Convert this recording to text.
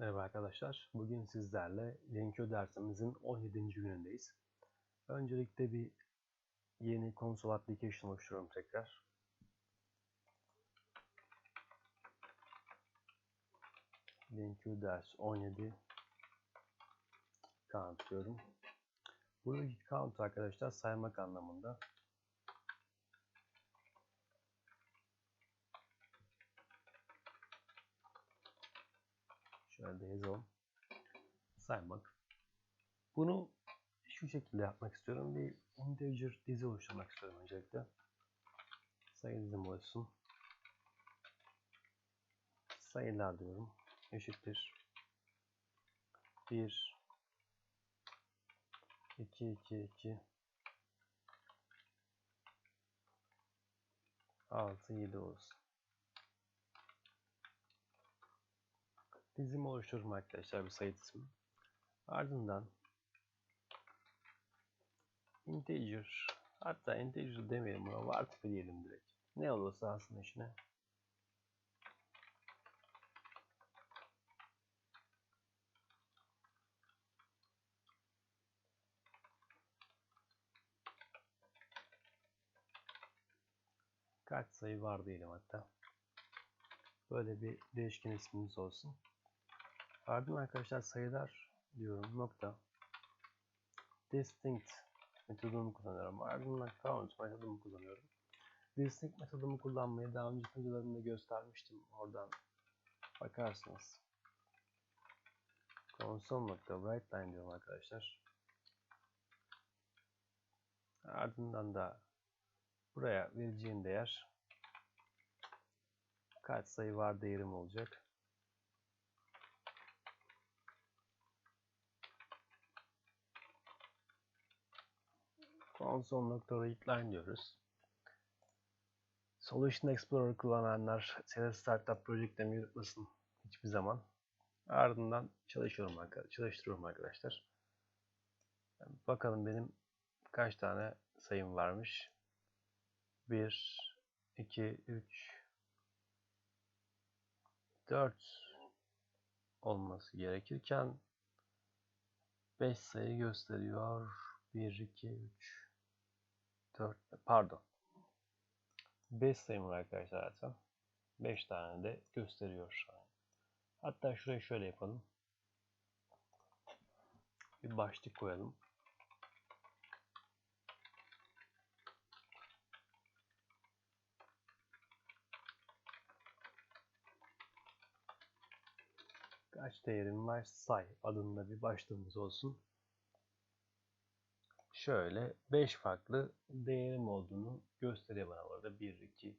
Merhaba arkadaşlar. Bugün sizlerle LearnQ dersimizin 17. günündeyiz. Öncelikle bir yeni konsol application oluşturuyorum tekrar. LearnQ ders 17 count diyorum. Buradaki count arkadaşlar saymak anlamında. Şöyle yazalım. Saymak. Bunu şu şekilde yapmak istiyorum. Bir integer dizi oluşturmak istiyorum öncelikle. Sayı dizim olsun. Sayılar diyorum. Eşittir. 1 2 2 2 6 7 olsun. Dizim oluştururum arkadaşlar bir sayı dizimi. Ardından integer hatta integer demeyelim buna var tipi diyelim direkt. Ne olursa aslında işine. Kaç sayı var diyelim hatta. Böyle bir değişken ismimiz olsun. Ardından arkadaşlar sayılar diyorum nokta distinct metodunu kullanıyorum. Ardından count metodumu kullanıyorum. Distinct metodumu kullanmayı daha önce videolarımda göstermiştim. Oradan bakarsınız. console.writeline diyorum arkadaşlar. Ardından da buraya vereceğim değer kaç sayı var değerim olacak. console.readline diyoruz. Solution Explorer kullananlar CS Startup Project'lerini yürütmesin hiçbir zaman. Ardından çalışıyorum arkadaşlar, çalıştırıyorum arkadaşlar. Bakalım benim kaç tane sayım varmış. 1 2 3 4 olması gerekirken 5 sayı gösteriyor. 1 2 3 4 pardon 5 sayım var arkadaşlar zaten. 5 tane de gösteriyor şu an. Hatta şuraya şöyle yapalım. Bir başlık koyalım. Kaç değerim var say adında bir başlığımız olsun şöyle 5 farklı değerim olduğunu gösteriyor bana burada. 1, 2,